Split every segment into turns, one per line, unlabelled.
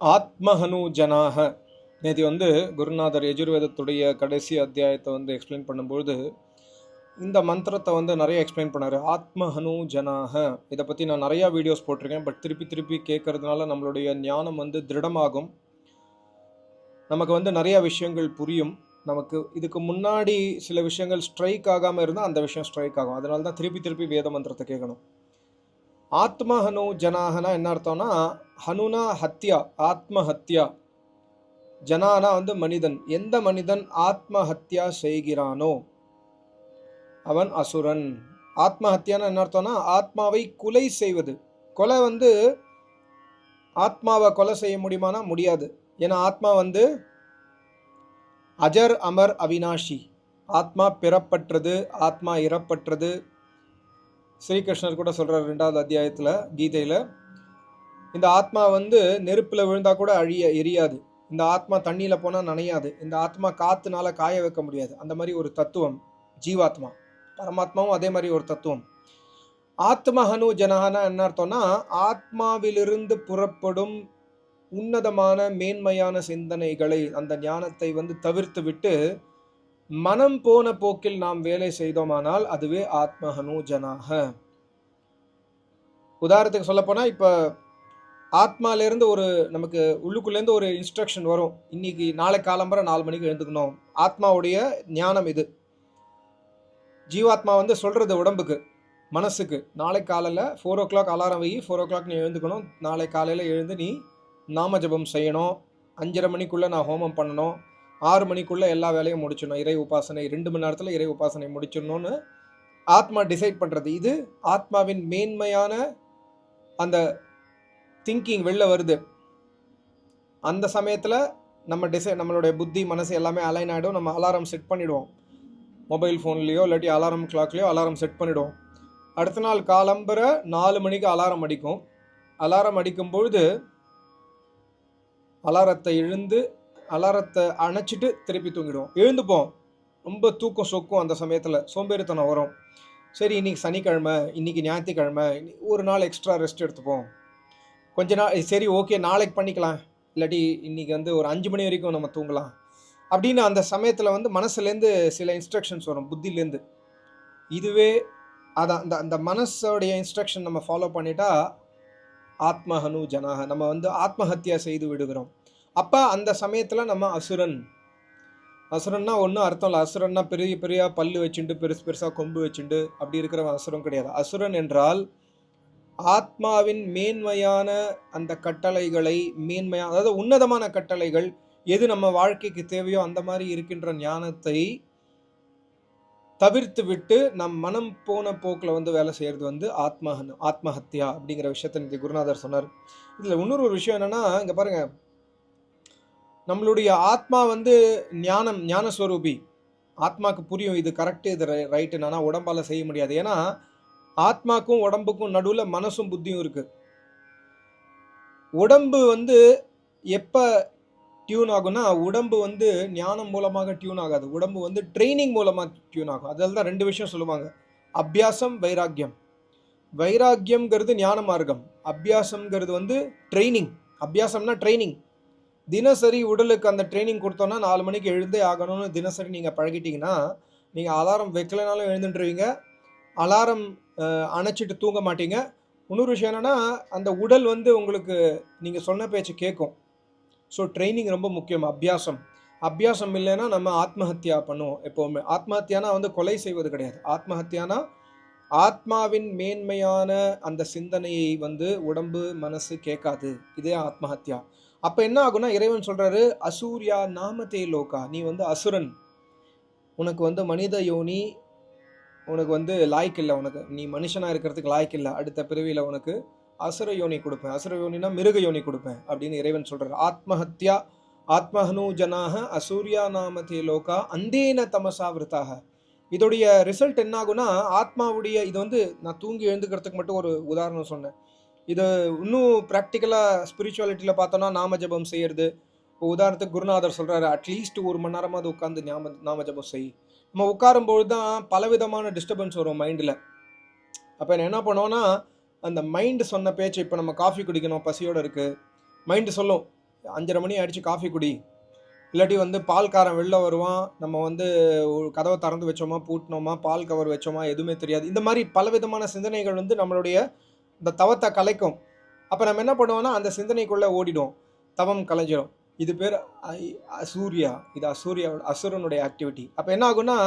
ஆத்மஹனு ஜனாக நேற்று வந்து குருநாதர் யஜுர்வேதத்துடைய கடைசி அத்தியாயத்தை வந்து எக்ஸ்பிளைன் பண்ணும்பொழுது இந்த மந்திரத்தை வந்து நிறைய எக்ஸ்பிளைன் பண்ணார். ஆத்மஹனு ஜனாக இதை பற்றி நான் நிறையா வீடியோஸ் போட்டிருக்கேன். பட் திருப்பி திருப்பி கேட்குறதுனால நம்மளுடைய ஞானம் வந்து திருடமாகும் நமக்கு வந்து நிறைய விஷயங்கள் புரியும். நமக்கு இதுக்கு முன்னாடி சில விஷயங்கள் ஸ்ட்ரைக் ஆகாமல் இருந்தால் அந்த விஷயம் ஸ்ட்ரைக் ஆகும். அதனால தான் திருப்பி திருப்பி வேத மந்திரத்தை கேட்கணும். ஆத்ம ஹனு ஜனாகனா என்ன அர்த்தம்னா ஹனுனா ஹத்யா ஆத்மஹத்யா. ஜனானா வந்து மனிதன். எந்த மனிதன் ஆத்மஹத்யா செய்கிறானோ அவன் அசுரன். ஆத்ம என்ன அர்த்தம்னா ஆத்மாவை கொலை செய்வது. கொலை வந்து ஆத்மாவை கொலை செய்ய முடியுமானா முடியாது. ஏன்னா ஆத்மா வந்து அஜர் அமர் அவினாஷி. ஆத்மா பிறப்பற்றது ஆத்மா இறப்பற்றது ஸ்ரீகிருஷ்ணர் கூட சொல்கிறார் ரெண்டாவது அத்தியாயத்தில் கீதையில். இந்த ஆத்மா வந்து நெருப்பில் விழுந்தால் கூட அழிய எரியாது. இந்த ஆத்மா தண்ணியில் போனால் நனையாது. இந்த ஆத்மா காத்துனால காய வைக்க முடியாது. அந்த மாதிரி ஒரு தத்துவம் ஜீவாத்மா. பரமாத்மாவும் அதே மாதிரி ஒரு தத்துவம். ஆத்மஹனு ஜனஹனா என்ன அர்த்தம்னா ஆத்மாவிலிருந்து புறப்படும் உன்னதமான மேன்மையான சிந்தனைகளை அந்த ஞானத்தை வந்து தவிர்த்து விட்டு மனம் போன போக்கில் நாம் வேலை செய்தோமானால் அதுவே ஆத்மஹனு ஜனாக. உதாரணத்துக்கு சொல்ல போனால் இப்போ ஆத்மாலேருந்து ஒரு நமக்கு உள்ளுக்குள்ளேருந்து ஒரு இன்ஸ்ட்ரக்ஷன் வரும். இன்னைக்கு நாளை காலம்பரை நாலு மணிக்கு எழுந்துக்கணும். ஆத்மாவுடைய ஞானம் இது. ஜீவாத்மா வந்து சொல்கிறது உடம்புக்கு மனசுக்கு. நாளை காலையில் ஃபோர் ஓ கிளாக் அலாரம் வை ஃபோர் ஓ கிளாக் நீ எழுந்துக்கணும். நாளை காலையில் எழுந்து நீ நாம ஜபம் செய்யணும். அஞ்சரை மணிக்குள்ளே நான் ஹோமம் பண்ணணும். ஆறு மணிக்குள்ளே எல்லா வேலையும் முடிச்சிடணும். இறை உபாசனை ரெண்டு மணி நேரத்தில் இறை உபாசனை முடிச்சிடணும்னு ஆத்மா டிசைட் பண்ணுறது இது ஆத்மாவின் மேன்மையான அந்த திங்கிங் வெளில வருது. அந்த சமயத்தில் நம்ம டிசை நம்மளுடைய புத்தி மனசு எல்லாமே அலைன் ஆகிடும் நம்ம அலாரம் செட் பண்ணிவிடுவோம் மொபைல் ஃபோன்லேயோ இல்லாட்டி அலாரம் கிளாக்லேயோ அலாரம் செட் பண்ணிவிடுவோம் அடுத்த நாள் காலம்புற நாலு மணிக்கு அலாரம் அடிக்கும். அலாரம் அடிக்கும் பொழுது அலாரத்தை எழுந்து அலாரத்தை அணைச்சிட்டு திருப்பி தூங்கிடுவோம். எழுந்துப்போம். ரொம்ப தூக்கம் சொக்கும் அந்த சமயத்தில் சோம்பேறித்தனம் வரும். சரி இன்னைக்கு சனிக்கிழமை இன்னைக்கு ஞாயிற்றுக்கிழமை ஒரு நாள் எக்ஸ்ட்ரா ரெஸ்ட் எடுத்துப்போம். கொஞ்ச நாள் சரி ஓகே நாளைக்கு பண்ணிக்கலாம். இல்லாட்டி இன்றைக்கி வந்து ஒரு அஞ்சு மணி வரைக்கும் நம்ம தூங்கலாம். அப்படின்னு அந்த சமயத்தில் வந்து மனசுலேருந்து சில இன்ஸ்ட்ரக்ஷன்ஸ் வரும் புத்திலேருந்து இதுவே அதான் அந்த அந்த மனசோடைய இன்ஸ்ட்ரக்ஷன் நம்ம ஃபாலோ பண்ணிட்டா ஆத்மஹனு ஜனாக நம்ம வந்து ஆத்மஹத்தியா செய்து விடுகிறோம். அப்போ அந்த சமயத்தில் நம்ம அசுரன். அசுரன்னா ஒன்றும் அர்த்தம் இல்லை. அசுரன்னா பெரிய பெரிய பல்லு வச்சுண்டு பெருசு பெருசாக கொம்பு வச்சுண்டு அப்படி இருக்கிறவன் அசுரன் கிடையாது. அசுரன் என்றால் ஆத்மாவின் மேன்மையான அந்த கட்டளைகளை மேன்மையான அதாவது உன்னதமான கட்டளைகள் எது நம்ம வாழ்க்கைக்கு தேவையோ அந்த மாதிரி இருக்கின்ற ஞானத்தை தவிர்த்து விட்டு நம் மனம் போன போக்கில் வந்து வேலை செய்கிறது வந்து ஆத்மஹன் ஆத்மஹத்யா அப்படிங்கிற விஷயத்தை இன்னைக்கு குருநாதர் சொன்னார். இதில் இன்னொரு ஒரு விஷயம் என்னென்னா இங்கே பாருங்கள் நம்மளுடைய ஆத்மா வந்து ஞானம் ஞானஸ்வரூபி. ஆத்மாக்கு புரியும் இது கரெக்டு இது ரைட்டு என்னன்னா உடம்பால் செய்ய முடியாது. ஏன்னா ஆத்மாக்கும் உடம்புக்கும் நடுவில் மனசும் புத்தியும் இருக்குது உடம்பு வந்து எப்போ டியூன் ஆகும்னா உடம்பு வந்து ஞானம் மூலமாக டியூன் ஆகாது. உடம்பு வந்து ட்ரைனிங் மூலமாக டியூன் ஆகும். அதில் தான் ரெண்டு விஷயம் சொல்லுவாங்க. அபியாசம் வைராக்கியம். வைராக்கியம்ங்கிறது ஞான மார்க்கம். அபியாசம்ங்கிறது வந்து ட்ரைனிங் அபியாசம்னா ட்ரைனிங் தினசரி உடலுக்கு அந்த ட்ரைனிங் கொடுத்தோன்னா நாலு மணிக்கு எழுந்தே ஆகணும்னு தினசரி நீங்கள் பழகிட்டீங்கன்னா நீங்கள் அலாரம் வைக்கலைனாலும் எழுந்துட்டுருவீங்க அலாரம் அணைச்சிட்டு தூங்க மாட்டீங்க. இன்னொரு விஷயம் என்னென்னா அந்த உடல் வந்து உங்களுக்கு நீங்கள் சொன்ன பேச்சு கேட்கும் ஸோ ட்ரைனிங் ரொம்ப முக்கியம் அபியாசம். அபியாசம் இல்லைன்னா நம்ம ஆத்மஹத்யா பண்ணுவோம் எப்போவுமே. ஆத்மஹத்தியானா வந்து கொலை செய்வது கிடையாது. ஆத்மஹத்தியானா ஆத்மாவின் மேன்மையான அந்த சிந்தனையை வந்து உடம்பு மனசு கேட்காது. இதே ஆத்மஹத்யா. அப்போ என்ன ஆகும்னா இறைவன் சொல்கிறாரு அசூர்யா நாமதே லோகா நீ வந்து அசுரன். உனக்கு வந்து மனித யோனி உனக்கு வந்து லாய்க்கு இல்லை உனக்கு. நீ மனுஷனாக இருக்கிறதுக்கு லாய்க்கு இல்லை. அடுத்த பிறவியில் உனக்கு அசுர யோனி கொடுப்பேன். அசுர யோனினா மிருக யோனி கொடுப்பேன் அப்படின்னு இறைவன் சொல்கிறார் ஆத்மஹத்யா ஆத்மஹனு ஜனாக அசூர்யா நாமதே லோகா அந்தேன தமசா விருத்தாக. இதோடைய ரிசல்ட் என்ன ஆகும்னா ஆத்மாவுடைய இது வந்து நான் தூங்கி எழுந்துக்கிறதுக்கு மட்டும் ஒரு உதாரணம் சொன்னேன். இது இன்னும் ப்ராக்டிக்கலாக ஸ்பிரிச்சுவாலிட்டியில் பார்த்தோன்னா நாம ஜபம் செய்யறது. இப்போ உதாரணத்துக்கு குருநாதர் சொல்கிறாரு அட்லீஸ்ட் ஒரு மணி நேரமாவது உட்காந்து ஞாப நாம ஜபம் செய். நம்ம உட்காரும்பொழுது தான் பலவிதமான டிஸ்டர்பன்ஸ் வரும் மைண்டில் அப்போ நான் என்ன பண்ணோன்னா அந்த மைண்டு சொன்ன பேச்சு இப்போ நம்ம காஃபி குடிக்கணும் பசியோடு இருக்குது மைண்டு சொல்லும் அஞ்சரை மணி ஆயிடுச்சு காஃபி குடி. இல்லாட்டி வந்து பால்காரன் வெளில வருவான் நம்ம வந்து ஒரு கதவை திறந்து வச்சோமா பூட்டினோமா பால் கவர் வச்சோமா எதுவுமே தெரியாது. இந்த மாதிரி பலவிதமான சிந்தனைகள் வந்து நம்மளுடைய இந்த தவத்தை கலைக்கும். அப்போ நம்ம என்ன பண்ணுவோம்னா அந்த சிந்தனைக்குள்ளே ஓடிடும் தவம் கலைஞ்சிடும் இது பேர் அசூர்யா. இது அசூர்யா அசுரனுடைய ஆக்டிவிட்டி அப்போ என்ன ஆகும்னா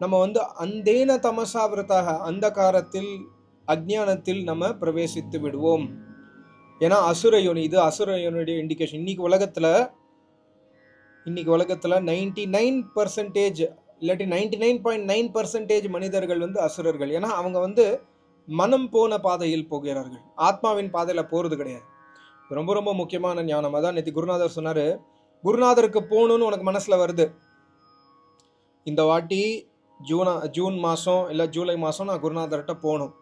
நம்ம வந்து அந்தேன தமசாவிரத்தாக அந்த காரத்தில் அஜ்ஞானத்தில் நம்ம பிரவேசித்து விடுவோம். ஏன்னா அசுர யோனி இது அசுர யோனியுடைய இண்டிகேஷன் இன்னைக்கு உலகத்தில் இன்னைக்கு உலகத்தில் நைன்டி நைன் பர்சன்டேஜ் இல்லாட்டி ninety nine point nine percentage மனிதர்கள் வந்து அசுரர்கள். ஏன்னா அவங்க வந்து மனம் போன பாதையில் போகிறார்கள். ஆத்மாவின் பாதையில் போகிறது கிடையாது. ரொம்ப ரொம்ப முக்கியமான ஞானம். அதான் நேற்று குருநாதர் சொன்னார் குருநாதருக்கு போகணுன்னு உனக்கு மனசில் வருது. இந்த வாட்டி ஜூனா ஜூன் மாதம் இல்லை ஜூலை மாதம் நான் குருநாதர்கிட்ட போகணும்.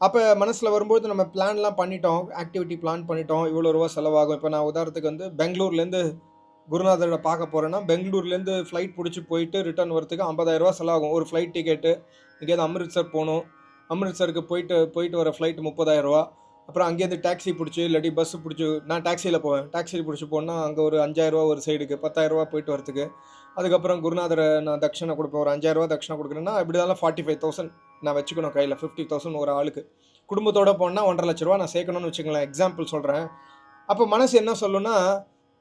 அப்போ மனசில் வரும்போது நம்ம பிளான்லாம் பண்ணிட்டோம். ஆக்டிவிட்டி பிளான் பண்ணிட்டோம். இவ்வளோ ரூபா செலவாகும். இப்போ நான் உதாரணத்துக்கு வந்து பெங்களூர்லேருந்து குருநாதரை பார்க்க போகிறேன்னா பெங்களூர்லேருந்து ஃப்ளைட் பிடிச்சி போயிட்டு ரிட்டர்ன் வரதுக்கு 50000 ரூபா செலவாகும். ஒரு ஃப்ளைட் டிக்கெட்டு இங்கேயாவது அம்ரித்சர் போகணும். அம்ரித்சருக்கு போயிட்டு போயிட்டு வர ஃப்ளைட் ரூபா. அப்புறம் அங்கேருந்து டாக்ஸி பிடிச்சி இல்லாட்டி பஸ்ஸு பிடிச்சி நான் டாக்ஸியில் போவேன். டாக்ஸி பிடிச்சி போனால் அங்கே ஒரு அஞ்சாயிரரூவா ஒரு சைடுக்கு 10000 ரூபா போயிட்டு வரதுக்கு அதுக்கப்புறம் குருநாதரை நான் தட்சணை கொடுப்பேன். ஒரு 5000 ரூபா தட்சணை கொடுக்குறேன்னா இப்படி தான் ஃபார்ட்டி ஃபைவ் தௌசண்ட் நான் வச்சுக்கணும் கையில். ஃபிஃப்டி தௌசண்ட் ஒரு ஆளுக்கு. குடும்பத்தோட போனால் ஒன்றரை லட்ச ரூபா நான் சேர்க்கணும்னு வச்சுக்கலாம் எக்ஸாம்பிள் சொல்கிறேன் அப்போ மனசு என்ன சொல்லுன்னா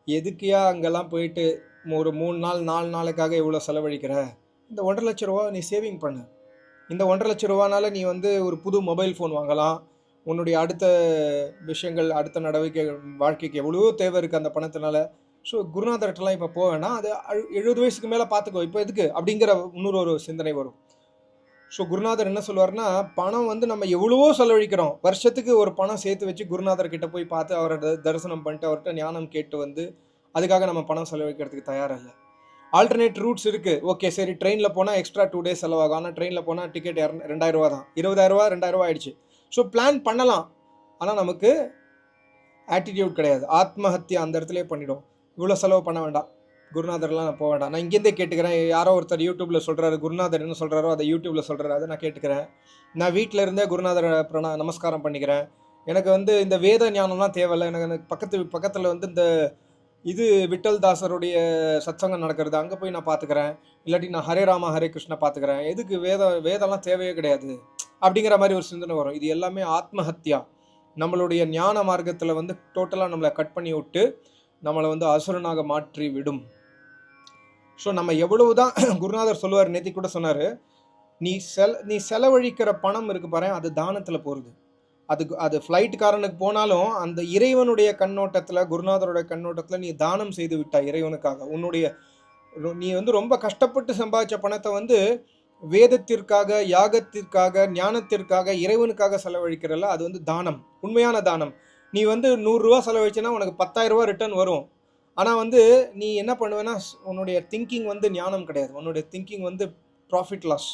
எதுக்கியா அங்கெல்லாம் போயிட்டு ஒரு மூணு நாள் நாலு நாளுக்காக இவ்வளோ செலவழிக்கிற? இந்த ஒன்றரை லட்ச ரூபா நீ சேவிங் பண்ணு. இந்த ஒன்றரை லட்ச ரூபானால நீ வந்து ஒரு புது மொபைல் ஃபோன் வாங்கலாம். உன்னுடைய அடுத்த விஷயங்கள் அடுத்த நடவடிக்கை வாழ்க்கைக்கு எவ்வளவோ தேவை இருக்குது அந்த பணத்தினால. ஸோ குருநாதர்கிட்டலாம் இப்போ போவேன்னா அது அழு- எழுபது வயசுக்கு மேலே பார்த்துக்கோ இப்போ எதுக்கு? அப்படிங்கிற இன்னொரு ஒரு சிந்தனை வரும். ஸோ குருநாதர் என்ன சொல்லுவார்னா பணம் வந்து நம்ம எவ்வளவோ செலவழிக்கிறோம். வருஷத்துக்கு ஒரு பணம் சேர்த்து வச்சு குருநாதர் கிட்ட போய் பார்த்து அவரை தரிசனம் பண்ணிட்டு அவர்கிட்ட ஞானம் கேட்டு வந்து அதுக்காக நம்ம பணம் செலவழிக்கிறதுக்கு தயாராக இல்லை ஆல்டர்னேட் ரூட்ஸ் இருக்கு. ஓகே சரி ட்ரெயினில் போனால் எக்ஸ்ட்ரா டூ டேஸ் செலவாகும். ஆனால் ட்ரெயினில் போனால் டிக்கெட் ரெண்டாயிரம் ரூபா தான். இருபதாயிரரூவா ரெண்டாயிரரூவா ரெண்டாயிரம் ஆயிடுச்சு. ஸோ பிளான் பண்ணலாம். ஆனால் நமக்கு ஆட்டிடியூட் கிடையாது. ஆத்மஹத்யா அந்த இடத்துலயே பண்ணிடும். இவ்வளோ செலவு பண்ண வேண்டாம். குருநாதர்லாம் நான் போக வேண்டாம். நான் இங்கேருந்தே கேட்டுக்கிறேன். யாரோ ஒருத்தர் யூடியூப்பில் சொல்கிறாரு குருநாதர் என்ன சொல்கிறாரோ அதை யூடியூப்பில் சொல்கிறாரு அதை நான் கேட்டுக்கிறேன். நான் வீட்டில் இருந்தே குருநாதர் பிரணா நமஸ்காரம் பண்ணிக்கிறேன். எனக்கு வந்து இந்த வேத ஞானம்லாம் தேவையில்லை. எனக்கு எனக்கு பக்கத்து பக்கத்தில் வந்து இந்த இது விட்டல் தாசருடைய சத்சங்கம் நடக்கிறது. அங்கே போய் நான் பார்த்துக்கிறேன் இல்லாட்டி நான் ஹரே ராமா ஹரே கிருஷ்ணா பார்த்துக்கிறேன் எதுக்கு வேத வேதம்லாம் தேவையே கிடையாது. அப்படிங்கிற மாதிரி ஒரு சிந்தனை வரும். இது எல்லாமே ஆத்மஹத்யா. நம்மளுடைய ஞான மார்க்கத்தில் வந்து டோட்டலாக நம்மளை கட் பண்ணி விட்டு நம்மளை வந்து அசுரனாக மாற்றி விடும். ஸோ நம்ம எவ்வளவு தான் குருநாதர் சொல்லுவார் நேத்தி கூட சொன்னார் நீ செல நீ செலவழிக்கிற பணம் இருக்கு பாரு அது தானத்தில் போகிறது அதுக்கு அது ஃப்ளைட்டுக்காரனுக்கு போனாலும் அந்த இறைவனுடைய கண்ணோட்டத்தில் குருநாதருடைய கண்ணோட்டத்தில் நீ தானம் செய்து விட்டாய் இறைவனுக்காக. உன்னுடைய ரொ- நீ வந்து ரொம்ப கஷ்டப்பட்டு சம்பாதிச்ச பணத்தை வந்து வேதத்திற்காக யாகத்திற்காக ஞானத்திற்காக இறைவனுக்காக செலவழிக்கிறல்ல அது வந்து தானம் உண்மையான தானம். நீ வந்து நூறுரூவா செலவழிச்சேன்னா உனக்கு 10000 ரூபா ரிட்டர்ன் வரும். ஆனால் வந்து நீ என்ன பண்ணுவேன்னா உன்னுடைய திங்கிங் வந்து ஞானம் கிடையாது. உன்னுடைய திங்கிங் வந்து ப்ராஃபிட் லாஸ்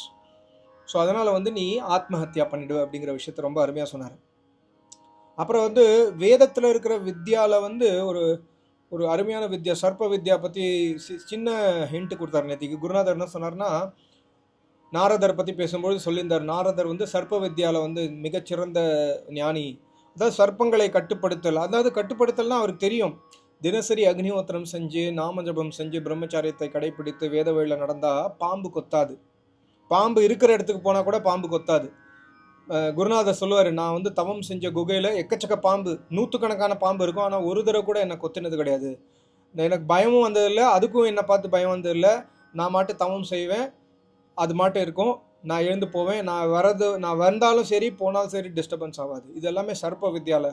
ஸோ அதனால் வந்து நீ ஆத்மஹத்யா பண்ணிடுவ அப்படிங்கிற விஷயத்த ரொம்ப அருமையாக சொன்னார். அப்புறம் வந்து வேதத்தில் இருக்கிற வித்யாவில் வந்து ஒரு ஒரு அருமையான வித்யா சர்ப்ப வித்யா பற்றி சின்ன ஹிண்ட் கொடுத்தாரு நேத்திக்கு. குருநாதர் என்ன சொன்னார்னா நாரதர் பற்றி பேசும்போது சொல்லியிருந்தார் நாரதர் வந்து சர்ப்ப வித்யாவில் வந்து மிகச்சிறந்த ஞானி. அதாவது சர்ப்பங்களை கட்டுப்படுத்தல் அதாவது கட்டுப்படுத்தல்னா அவருக்கு தெரியும். தினசரி அக்னிஹோத்திரம் செஞ்சு நாமஜபம் செஞ்சு பிரம்மச்சாரியத்தை கடைபிடித்து வேத வழியில் நடந்தால் பாம்பு கொத்தாது. பாம்பு இருக்கிற இடத்துக்கு போனால் கூட பாம்பு கொத்தாது. குருநாதர் சொல்லுவார் நான் வந்து தவம் செஞ்ச குகையில் எக்கச்சக்க பாம்பு நூற்றுக்கணக்கான பாம்பு இருக்கும். ஆனால் ஒரு தடவை கூட என்னை கொத்தினது கிடையாது. எனக்கு பயமும் வந்ததில்லை அதுக்கும் என்னை பார்த்து பயம் வந்ததில்லை நான் மாட்டு தவம் செய்வேன். அது மாட்டும் இருக்கும். நான் எழுந்து போவேன். நான் வரது நான் வந்தாலும் சரி போனாலும் சரி டிஸ்டர்பன்ஸ் ஆகாது. இது எல்லாமே சர்ப்ப வித்யால.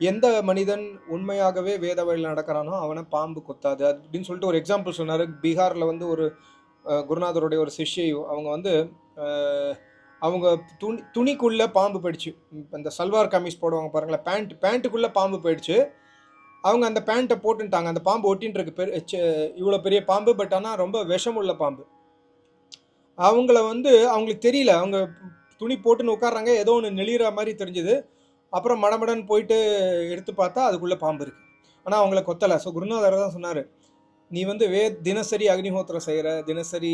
எந்த மனிதன் உண்மையாகவே வேத வழியில் நடக்கிறானோ அவனை பாம்பு கொத்தாது. அப்படின்னு சொல்லிட்டு ஒரு எக்ஸாம்பிள் சொன்னார். பீகாரில் வந்து ஒரு குருநாதருடைய ஒரு சிஷ்யை அவங்க வந்து அவங்க துணி துணிக்குள்ளே பாம்பு போயிடுச்சு. இப்ப இந்த சல்வார் கமிஸ் போடுவாங்க பாருங்களேன் பேண்ட் பேண்ட்டுக்குள்ளே பாம்பு போயிடுச்சு. அவங்க அந்த பேண்ட்டை போட்டுட்டாங்க அந்த பாம்பு ஒட்டின்னு இருக்கு பெரு இவ்வளோ பெரிய பாம்பு பட் ஆனால் ரொம்ப விஷமுள்ள பாம்பு. அவங்கள வந்து அவங்களுக்கு தெரியல. அவங்க துணி போட்டுன்னு உட்காடுறாங்க ஏதோ ஒன்று நெளிகிற மாதிரி தெரிஞ்சுது. அப்புறம் மடமடன்னு போயிட்டு எடுத்து பார்த்தா அதுக்குள்ளே பாம்பு இருக்குது ஆனால் அவங்கள கொத்தலை. ஸோ குருநாதர் தான் சொன்னார் நீ வந்து வே தினசரி அக்னிஹோத்திரம் செய்கிற தினசரி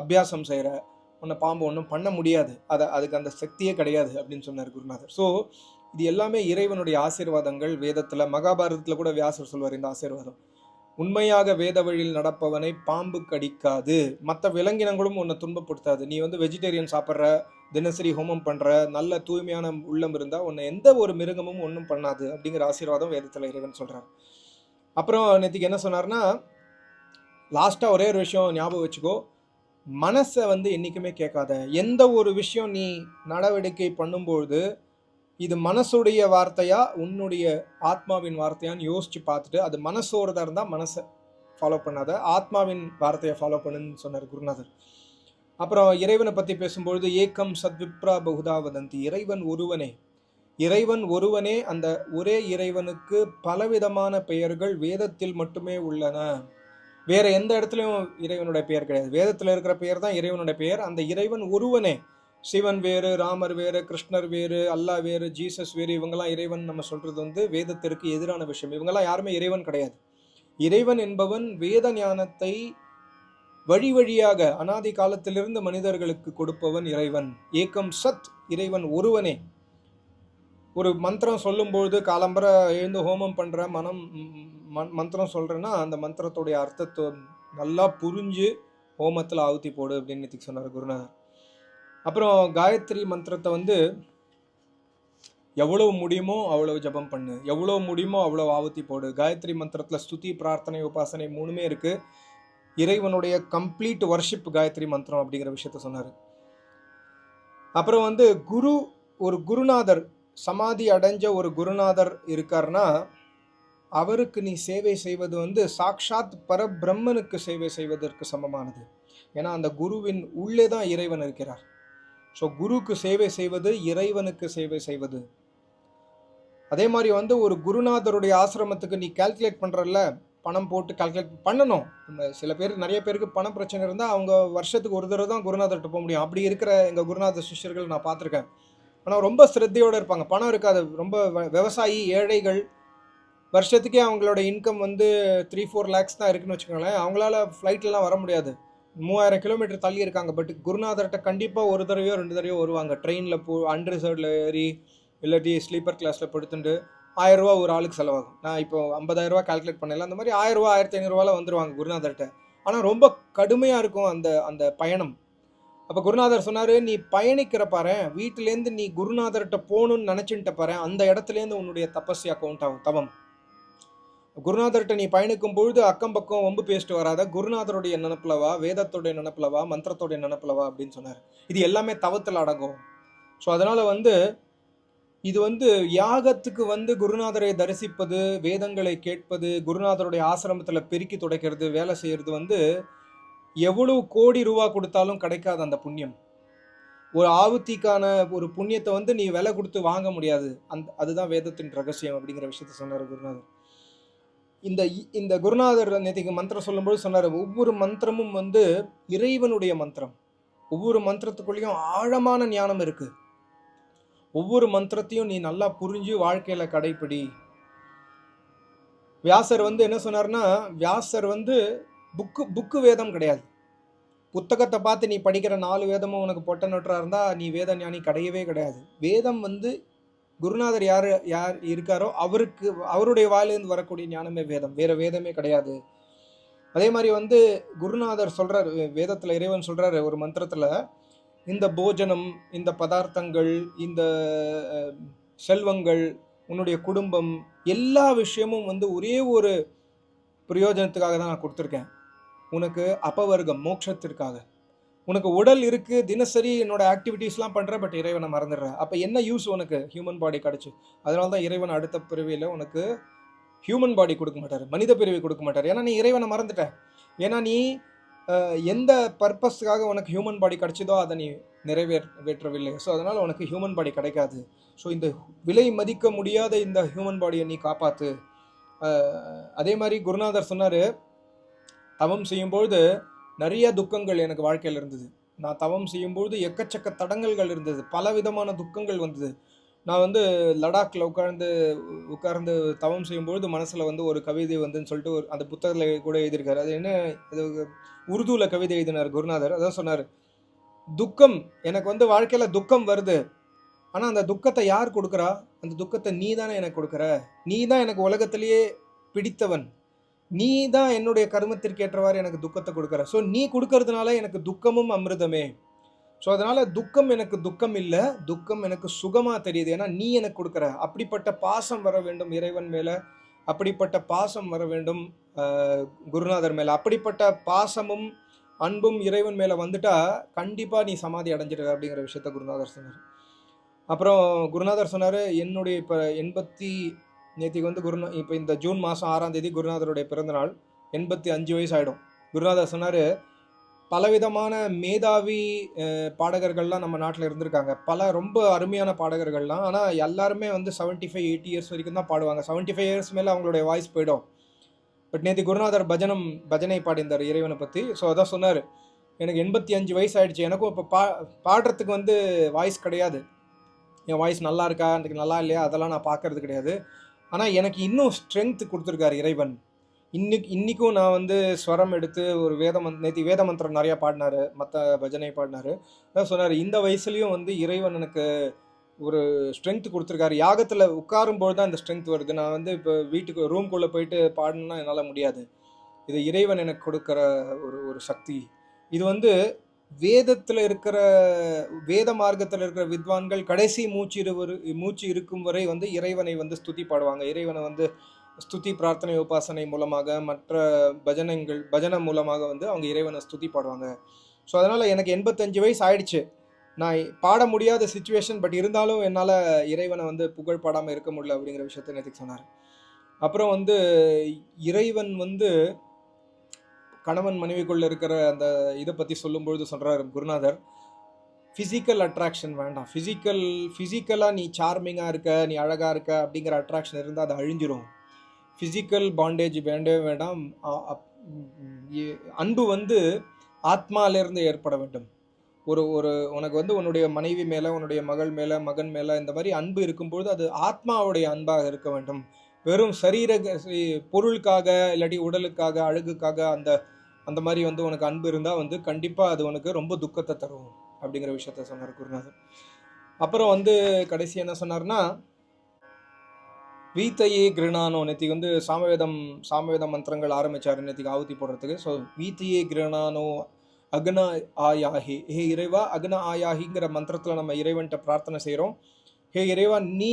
அபியாசம் செய்கிற உன்னை பாம்பு ஒன்றும் பண்ண முடியாது. அதை அதுக்கு அந்த சக்தியே கிடையாது அப்படின்னு சொன்னார் குருநாதர். ஸோ இது எல்லாமே இறைவனுடைய ஆசீர்வாதங்கள் வேதத்தில் மகாபாரதத்தில் கூட வியாசர் சொல்வார் இந்த ஆசீர்வாதம். உண்மையாக வேத வழியில் நடப்பவனை பாம்பு கடிக்காது. மற்ற விலங்கினங்களும் உன்னை துன்பப்படுத்தாது. நீ வந்து வெஜிடேரியன் சாப்பிட்ற தினசரி ஹோமம் பண்ணுற நல்ல தூய்மையான உள்ளம் இருந்தால் உன்னை எந்த ஒரு மிருகமும் ஒன்றும் பண்ணாது அப்படிங்கிற ஆசீர்வாதம் வேதத்தில் இறைவன் சொல்கிறார் அப்புறம் நேற்றுக்கு என்ன சொன்னார்னா லாஸ்ட்டாக ஒரே ஒரு விஷயம் ஞாபகம் வச்சுக்கோ. மனசை வந்து என்றைக்குமே கேட்காத. எந்த ஒரு விஷயம் நீ நடவடிக்கை பண்ணும்பொழுது இது மனசுடைய வார்த்தையா உன்னுடைய ஆத்மாவின் வார்த்தையான்னு யோசிச்சு பார்த்துட்டு அது மனசோடதாக இருந்தால் மனசை ஃபாலோ பண்ணாத. ஆத்மாவின் வார்த்தையை ஃபாலோ பண்ணுன்னு சொன்னார் குருநாதர். அப்புறம் இறைவனை பற்றி பேசும்பொழுது ஏக்கம் சத்விப்ரா பகுதா வதந்தி. இறைவன் ஒருவனே. இறைவன் ஒருவனே அந்த ஒரே இறைவனுக்கு பலவிதமான பெயர்கள் வேதத்தில் மட்டுமே உள்ளன. வேற எந்த இடத்துலையும் இறைவனுடைய பெயர் கிடையாது. வேதத்தில் இருக்கிற பெயர் தான் இறைவனுடைய பெயர். அந்த இறைவன் ஒருவனே. சிவன் வேறு ராமர் வேறு கிருஷ்ணர் வேறு அல்லாஹ் வேறு ஜீசஸ் வேறு இவங்கெல்லாம் இறைவன் நம்ம சொல்கிறது வந்து வேதத்திற்கு எதிரான விஷயம். இவங்கெல்லாம் யாருமே இறைவன் கிடையாது. இறைவன் என்பவன் வேத ஞானத்தை வழி வழியாக அனாதி காலத்திலிருந்து மனிதர்களுக்கு கொடுப்பவன் இறைவன். ஏக்கம் சத் இறைவன் ஒருவனே. ஒரு மந்திரம் சொல்லும்பொழுது காலம்பரை எழுந்து ஹோமம் பண்ணுற மனம் மந் மந்திரம் சொல்கிறேன்னா அந்த மந்திரத்துடைய அர்த்தத்தை நல்லா புரிஞ்சு ஹோமத்தில் ஆவுத்தி போடு அப்படின்னு நேத்திக்கு சொன்னார் குருநாதர். அப்புறம் காயத்ரி மந்திரத்தை வந்து எவ்வளவு முடியுமோ அவ்வளவு ஜெபம் பண்ணு. எவ்வளவு முடியுமோ அவ்வளோ ஆவுத்தி போடு. காயத்ரி மந்திரத்தில் ஸ்துதி பிரார்த்தனை உபாசனை மூணுமே இருக்குது இறைவனுடைய கம்ப்ளீட் வர்ஷிப் காயத்ரி மந்திரம் அப்படிங்கிற விஷயத்த சொன்னார். அப்புறம் வந்து குரு ஒரு குருநாதர் சமாதி அடைஞ்ச ஒரு குருநாதர் இருக்காருன்னா அவருக்கு நீ சேவை செய்வது வந்து சாக்ஷாத் பரபிரம்மனுக்கு சேவை செய்வதற்கு சமமானது. ஏன்னா அந்த குருவின் உள்ளே தான் இறைவன் இருக்கிறார். ஸோ குருவுக்கு சேவை செய்வது இறைவனுக்கு சேவை செய்வது. அதே மாதிரி வந்து ஒரு குருநாதருடைய ஆசிரமத்துக்கு நீ கால்குலேட் பண்ணுறல்ல பணம் போட்டு கால்குலேட் பண்ணணும். இந்த சில பேர் நிறைய பேருக்கு பணம் பிரச்சனை இருந்தால் அவங்க வருஷத்துக்கு ஒரு தடவை தான் குருநாதர்கிட்ட போக முடியும். அப்படி இருக்கிற எங்கள் குருநாதர் சிஷ்யர்கள் நான் பார்த்துருக்கேன். ஆனால் ரொம்ப சிரத்தையோடு இருப்பாங்க. பணம் இருக்காது. ரொம்ப விவசாயி ஏழைகள் வருஷத்துக்கே அவங்களோட இன்கம் வந்து த்ரீ ஃபோர் லேக்ஸ் தான் இருக்குன்னு வச்சுக்கோங்களேன். அவங்களால ஃப்ளைட்லலாம் வர முடியாது. மூவாயிரம் கிலோமீட்டர் தள்ளி இருக்காங்க. பட் குருநாதர்கிட்ட கண்டிப்பாக ஒரு தடவையோ ரெண்டு தடவையோ வருவாங்க. ட்ரெயினில் போ அன்ரிசர்வ்டில் ஏறி இல்லாட்டி ஸ்லீப்பர் கிளாஸில் படுத்துட்டு ஆயிரம் ரூபா ஒரு ஆளுக்கு செலவாகும். நான் இப்போ ஐம்பதாயிரரூவா கால்குலேட் பண்ணல. அந்த மாதிரி ஆயிரம் ரூபா ஆயிரத்தி ஐநூறுரூவாவில் வந்துருவாங்க குருநாதர்கிட்ட ஆனால் ரொம்ப கடுமையாக இருக்கும் அந்த அந்த பயணம். அப்போ குருநாதர் சொன்னார் நீ பயணிக்கிற பாரு. வீட்டிலேருந்து நீ குருநாதர்கிட்ட போகணுன்னு நினச்சின்ட்ட பாரு. அந்த இடத்துலேருந்து உன்னுடைய தபஸ்யா கவுண்ட் ஆகும். தவம். குருநாதர்கிட்ட நீ பயணிக்கும் பொழுது அக்கம் பக்கம் வம்பு பேசிட்டு வராத. குருநாதருடைய நினப்பிலவா வேதத்துடைய நினப்பிலவா மந்திரத்துடைய நினப்பிலவா அப்படின்னு சொன்னார். இது எல்லாமே தவத்தில் அடங்கும். ஸோ அதனால் வந்து இது வந்து யாகத்துக்கு வந்து குருநாதரை தரிசிப்பது வேதங்களை கேட்பது குருநாதருடைய ஆசிரமத்தில் பெருக்கி துடைக்கிறது வேலை செய்கிறது வந்து எவ்வளவு கோடி ரூபா கொடுத்தாலும் கிடைக்காது அந்த புண்ணியம். ஒரு ஆவுத்திக்கான ஒரு புண்ணியத்தை வந்து நீ விலை கொடுத்து வாங்க முடியாது. அந்த அதுதான் வேதத்தின் ரகசியம் அப்படிங்கிற விஷயத்த சொன்னார் குருநாதர். இந்த இ- இந்த குருநாதர் நேற்றுக்கு மந்திரம் சொல்லும்போது சொன்னார் ஒவ்வொரு மந்திரமும் வந்து இறைவனுடைய மந்திரம். ஒவ்வொரு மந்திரத்துக்குள்ளேயும் ஆழமான ஞானம் இருக்குது ஒவ்வொரு மந்திரத்தையும் நீ நல்லா புரிஞ்சு வாழ்க்கையில் கடைப்பிடி. வியாசர் வந்து என்ன சொன்னார்னா வியாசர் வந்து புக்கு புக்கு வேதம் கிடையாது. புத்தகத்தை பார்த்து நீ படிக்கிற நாலு வேதமும் உனக்கு பொட்ட நொட்டா இருந்தால் நீ வேத ஞானி கிடையவே கிடையாது. வேதம் வந்து குருநாதர் யார் யார் இருக்காரோ அவருக்கு அவருடைய வாயிலிருந்து வரக்கூடிய ஞானமே வேதம். வேற வேதமே கிடையாது. அதே மாதிரி வந்து குருநாதர் சொல்கிறார் வேதத்தில் இறைவன் சொல்கிறார் ஒரு மந்திரத்தில் இந்த போஜனம் இந்த பதார்த்தங்கள் இந்த செல்வங்கள் உன்னுடைய குடும்பம் எல்லா விஷயமும் வந்து ஒரே ஒரு பிரயோஜனத்துக்காக தான் நான் கொடுத்துருக்கேன். உனக்கு அப்பவர்க்கம் மோட்சத்திற்காக. உனக்கு உடல் இருக்குது தினசரி என்னோட ஆக்டிவிட்டீஸ்லாம் பண்ணுறேன் பட் இறைவனை மறந்துடுற அப்போ என்ன யூஸ் உனக்கு? ஹியூமன் பாடி கிடச்சி. அதனால தான் இறைவன் அடுத்த பிரிவியில் உனக்கு ஹியூமன் பாடி கொடுக்க மாட்டார். மனித பிறவி கொடுக்க மாட்டார். ஏன்னா நீ இறைவனை மறந்துட்ட. ஏன்னா நீ எந்த பர்பஸ்க்காக உனக்கு ஹியூமன் பாடி கிடச்சிதோ அதை நீ நிறைவேற்றவில்லை ஸோ அதனால் உனக்கு ஹியூமன் பாடி கிடைக்காது. ஸோ இந்த விலை மதிக்க முடியாத இந்த ஹியூமன் பாடியை நீ காப்பாற்று அதே மாதிரி குருநாதர் சொன்னார் தவம் செய்யும்பொழுது நிறைய துக்கங்கள் எனக்கு வாழ்க்கையில் இருந்தது. நான் தவம் செய்யும்பொழுது எக்கச்சக்க தடங்கல்கள் இருந்தது. பல விதமான துக்கங்கள் வந்தது. நான் வந்து லடாக்ல உட்கார்ந்து உட்கார்ந்து தவம் செய்யும்பொழுது மனசில் வந்து ஒரு கவிதை வந்துன்னு சொல்லிட்டு ஒரு அந்த புத்தகத்தில் கூட எழுதியிருக்காரு. அது என்ன? இது உருதுவில் கவிதை எழுதினார் குருநாதர். அதான் சொன்னார். துக்கம் எனக்கு வந்து வாழ்க்கையில் துக்கம் வருது. ஆனால் அந்த துக்கத்தை யார் கொடுக்குறா? அந்த துக்கத்தை நீ தானே எனக்கு கொடுக்குற? நீ தான் எனக்கு உலகத்திலேயே பிடித்தவன். நீ தான் என்னுடைய கர்மத்திற்கு ஏற்றவாறு எனக்கு துக்கத்தை கொடுக்குற. ஸோ நீ கொடுக்கறதுனால எனக்கு துக்கமும் அமிர்தமே. ஸோ அதனால் துக்கம் எனக்கு துக்கம் இல்லை துக்கம் எனக்கு சுகமாக தெரியுது. ஏன்னா நீ எனக்கு கொடுக்குற. அப்படிப்பட்ட பாசம் வர வேண்டும் இறைவன் மேலே அப்படிப்பட்ட பாசம் வர வேண்டும் குருநாதர் மேலே. அப்படிப்பட்ட பாசமும் அன்பும் இறைவன் மேலே வந்துட்டா கண்டிப்பாக நீ சமாதி அடைஞ்சிடுவ அப்படிங்கிற விஷயத்த குருநாதர் சொன்னார். அப்புறம் குருநாதர் சொன்னார் என்னுடைய இப்போ எண்பத்தி நேற்றுக்கு வந்து குருநா இப்போ இந்த ஜூன் மாதம் ஆறாம் தேதி குருநாதருடைய பிறந்தநாள். எண்பத்தி அஞ்சு வயசு ஆகிடும் குருநாதர் சொன்னார் பலவிதமான மேதாவி பாடகர்கள்லாம் நம்ம நாட்டில் இருந்திருக்காங்க. பல ரொம்ப அருமையான பாடகர்கள்லாம். ஆனால் எல்லாருமே வந்து 75 ஃபைவ் எயிட்டி இயர்ஸ் வரைக்கும் தான் பாடுவாங்க. 75 ஃபைவ் இயர்ஸ் மேலே அவங்களுடைய வாய்ஸ் போயிடும். பட் நேற்று குருநாதர் பஜனம் பஜனை பாடிந்தார் இறைவனை பற்றி ஸோ அதான் சொன்னார். எனக்கு எண்பத்தி அஞ்சு வயசு ஆயிடுச்சு எனக்கும் இப்போ பா பாடுறதுக்கு வந்து வாய்ஸ் கிடையாது. என் வாய்ஸ் நல்லா இருக்கா? எனக்கு நல்லா இல்லையா? அதெல்லாம் நான் பார்க்கறது கிடையாது. ஆனால் எனக்கு இன்னும் ஸ்ட்ரென்த் கொடுத்துருக்காரு இறைவன். இன்னைக்கு இன்றைக்கும் நான் வந்து ஸ்வரம் எடுத்து ஒரு வேத மந்த் நேற்று வேத மந்திரம் நிறையா பாடினாரு மற்ற பஜனை பாடினாரு. அதான் சொன்னார் இந்த வயசுலேயும் வந்து இறைவன் எனக்கு ஒரு ஸ்ட்ரென்த் கொடுத்துருக்காரு. யாகத்தில் உட்காரும்போது தான் இந்த ஸ்ட்ரென்த் வருது. நான் வந்து இப்போ வீட்டுக்கு ரூம்குள்ளே போயிட்டு பாடணும்னா என்னால் முடியாது. இது இறைவன் எனக்கு கொடுக்குற ஒரு ஒரு சக்தி. இது வந்து வேதத்தில் இருக்கிற வேத மார்க்கத்தில் இருக்கிற வித்வான்கள் கடைசி மூச்சு இருவர் மூச்சு இருக்கும் வரை வந்து இறைவனை வந்து ஸ்துதி பாடுவாங்க. இறைவனை வந்து ஸ்துதி பிரார்த்தனை உபாசனை மூலமாக மற்ற பஜனைகள் பஜனை மூலமாக வந்து அவங்க இறைவனை ஸ்துதி பாடுவாங்க. ஸோ அதனால் எனக்கு எண்பத்தஞ்சு வயசு ஆயிடுச்சு. நான் பாட முடியாத சுச்சுவேஷன் பட் இருந்தாலும் என்னால் இறைவனை வந்து புகழ் பாடாமல் இருக்க முடியல அப்படிங்கிற விஷயத்த நேற்றுக்கு சொன்னார். அப்புறம் வந்து இறைவன் வந்து கணவன் மனைவிக்குள்ள இருக்கிற அந்த இதை பற்றி சொல்லும்பொழுது சொல்கிறார் குருநாதர் ஃபிசிக்கல் அட்ராக்ஷன் வேண்டாம். ஃபிசிக்கல் ஃபிசிக்கலாக நீ சார்மிங்காக இருக்க நீ அழகாக இருக்க அப்படிங்கிற அட்ராக்ஷன் இருந்தால் அது அழிஞ்சிரும். ஃபிசிக்கல் பாண்டேஜ் வேண்டவே வேண்டாம். அப்- அன்பு வந்து ஆத்மாலேருந்து ஏற்பட வேண்டும். ஒரு ஒரு உனக்கு வந்து உன்னுடைய மனைவி மேலே உன்னுடைய மகள் மேலே மகன் மேலே இந்த மாதிரி அன்பு இருக்கும்பொழுது அது ஆத்மாவுடைய அன்பாக இருக்க வேண்டும். வெறும் சரீர பொருளுக்காக இல்லாட்டி உடலுக்காக அழகுக்காக அந்த அந்த மாதிரி வந்து உனக்கு அன்பு இருந்தால் வந்து கண்டிப்பாக அது உனக்கு ரொம்ப துக்கத்தை தரும் அப்படிங்கிற விஷயத்த சொன்னார் குருநாதர். அப்புறம் வந்து கடைசி என்ன சொன்னார்னா வீத்தையே கிருணானோ நேத்திக்கு வந்து சாமவேதம் சாமவேத மந்திரங்கள் ஆரம்பித்தார் நேற்றுக்கு ஆவுத்தி போடுறதுக்கு. ஸோ வீத்தையே கிருணானோ அக்ன ஆயாஹி ஹே இறைவா அக்ன ஆயாஹிங்கிற மந்திரத்தில் நம்ம இறைவன்கிட்ட பிரார்த்தனை செய்கிறோம் ஹே இறைவா நீ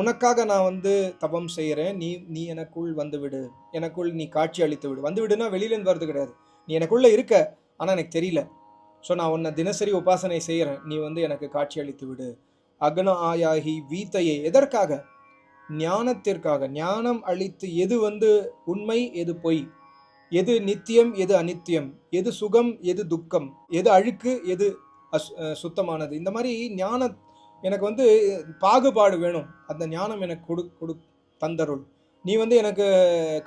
உனக்காக நான் வந்து தபம் செய்கிறேன். நீ நீ எனக்குள் வந்து விடு எனக்குள் நீ காட்சி அளித்து விடு வந்து விடுனா வெளியிலேருந்து வர்றது கிடையாது. நீ எனக்குள்ளே இருக்க ஆனால் எனக்கு தெரியல. ஸோ நான் உன்னை தினசரி உபாசனை செய்கிறேன். நீ வந்து எனக்கு காட்சி அளித்து விடு அக்ன ஆயாகி வீத்தையே எதற்காக? ஞானத்திற்காக. ஞானம் அளித்து எது வந்து உண்மை எது பொய்? எது நித்தியம் எது அனித்தியம்? எது சுகம் எது துக்கம்? எது அழுக்கு எது அசு சுத்தமானது? இந்த மாதிரி ஞான எனக்கு வந்து பாகுபாடு வேணும். அந்த ஞானம் எனக்கு கொடு கொடு தந்தருள். நீ வந்து எனக்கு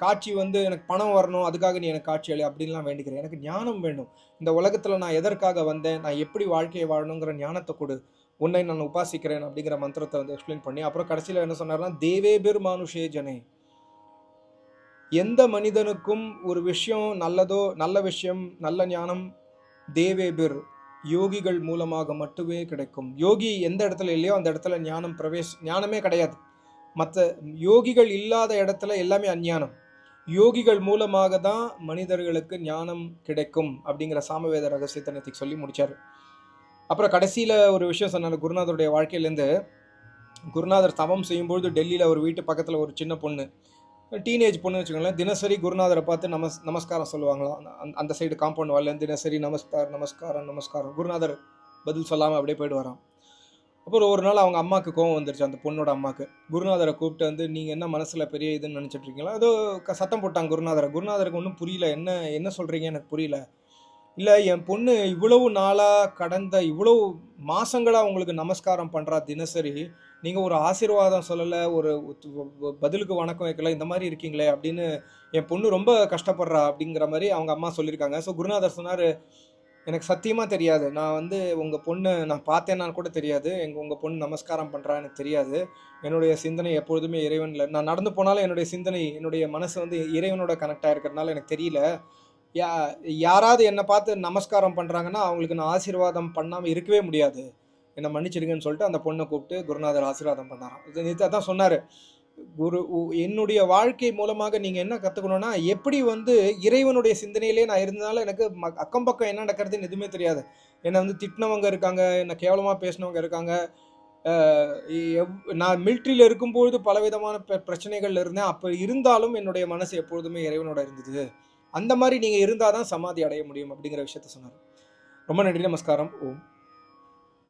காட்சி வந்து எனக்கு பணம் வரணும் அதுக்காக நீ எனக்கு காட்சி அளி அப்படின்லாம் வேண்டிக்கிறேன். எனக்கு ஞானம் வேணும். இந்த உலகத்தில் நான் எதற்காக வந்தேன் நான் எப்படி வாழ்க்கையை வாழணுங்கிற ஞானத்தை கொடு. உன்னை நான் உபாசிக்கிறேன் அப்படிங்கிற மந்திரத்தை வந்து எக்ஸ்பிளைன் பண்ணி அப்புறம் கடைசியில் என்ன சொன்னார்னா தேவேபிர் மானுஷே ஜனே. எந்த மனிதனுக்கும் ஒரு விஷயம் நல்லதோ நல்ல விஷயம் நல்ல ஞானம் தேவேபிர் யோகிகள் மூலமாக மட்டுமே கிடைக்கும். யோகி எந்த இடத்துல இல்லையோ அந்த இடத்துல ஞானம் பிரவேஷ் ஞானமே கிடையாது. மற்ற யோகிகள் இல்லாத இடத்துல எல்லாமே அஞ்ஞானம். யோகிகள் மூலமாக தான் மனிதர்களுக்கு ஞானம் கிடைக்கும் அப்படிங்கிற சாமவேத ரகசியத்தை நேற்றுக்கு சொல்லி முடிச்சார். அப்புறம் கடைசியில் ஒரு விஷயம் சொன்னார் குருநாதருடைய வாழ்க்கையிலேருந்து குருநாதர் தவம் செய்யும்பொழுது டெல்லியில் ஒரு வீட்டு பக்கத்தில் ஒரு சின்ன பொண்ணு. டீனேஜ் பொண்ணு வச்சுக்கோங்களேன் தினசரி குருநாதரை பார்த்து நமஸ் நமஸ்காரம் சொல்லுவாங்களாம் அந்த- அந்த சைடு காம்பவுண்ட் வால்ல தினசரி நமஸ்கார் நமஸ்காரம் நமஸ்காரம் குருநாதர் பதில் சொல்லாமல் அப்படியே போயிட்டு வரான். அப்புறம் ஒரு நாள் அவங்க அம்மாவுக்கு கோவம் வந்துருச்சு அந்த பொண்ணோட அம்மாவுக்கு குருநாதரை கூப்பிட்டு வந்து நீங்கள் என்ன மனசில் பெரிய இதுன்னு நினச்சிட்டு இருக்கீங்களா ஏதோ க- சத்தம் போட்டாங்க குருநாதரை. குருநாதருக்கு ஒன்றும் புரியல என்ன என்ன சொல்கிறீங்க எனக்கு புரியல. இல்லை என் பொண்ணு இவ்வளவு நாளாக கடந்த இவ்வளவு மாதங்களாக உங்களுக்கு நமஸ்காரம் பண்ணுறா தினசரி நீங்கள் ஒரு ஆசீர்வாதம் சொல்லலை ஒரு பதிலுக்கு வணக்கம் வைக்கல இந்த மாதிரி இருக்கீங்களே அப்படின்னு என் பொண்ணு ரொம்ப கஷ்டப்படுறா அப்படிங்கிற மாதிரி அவங்க அம்மா சொல்லியிருக்காங்க. ஸோ குருநாதர் சொன்னார் எனக்கு சத்தியமாக தெரியாது. நான் வந்து உங்கள் பொண்ணு நான் பார்த்தேன்னான்னு கூட தெரியாது. எங்கள் உங்கள் பொண்ணு நமஸ்காரம் பண்ணுறா எனக்கு தெரியாது. என்னுடைய சிந்தனை எப்பொழுதுமே இறைவனில் நான் நடந்து போனாலும் என்னுடைய சிந்தனை என்னுடைய மனசு வந்து இறைவனோட கனெக்ட் ஆகிருக்கிறதுனால எனக்கு தெரியல. யா யாராவது என்னை பார்த்து நமஸ்காரம் பண்ணுறாங்கன்னா அவங்களுக்கு நான் ஆசீர்வாதம் பண்ணாமல் இருக்கவே முடியாது. என்னை மன்னிச்சிடுங்கன்னு சொல்லிட்டு அந்த பொண்ணை கூப்பிட்டு குருநாதர் ஆசீர்வாதம் பண்ணாராம். இது நேற்று தான் சொன்னார். குரு உ- என்னுடைய வாழ்க்கை மூலமாக நீங்கள் என்ன கற்றுக்கணும்னா எப்படி வந்து இறைவனுடைய சிந்தனையிலே நான் இருந்தனால எனக்கு ம- அக்கம் பக்கம் என்ன நடக்கிறதுன்னு எதுவுமே தெரியாது. என்னை வந்து திட்டினவங்க இருக்காங்க என்னை கேவலமாக பேசினவங்க இருக்காங்க. எவ்- நான் மிலிட்ரியில் இருக்கும்பொழுது பலவிதமான பிர பிரச்சனைகள் இருந்தேன். அப்போ இருந்தாலும் என்னுடைய மனசு எப்பொழுதுமே இறைவனோட இருந்தது. அந்த மாதிரி நீங்கள் இருந்தால் தான் சமாதி அடைய முடியும் அப்படிங்கிற விஷயத்த சொன்னார். ரொம்ப நன்றி நமஸ்காரம். ஓம்.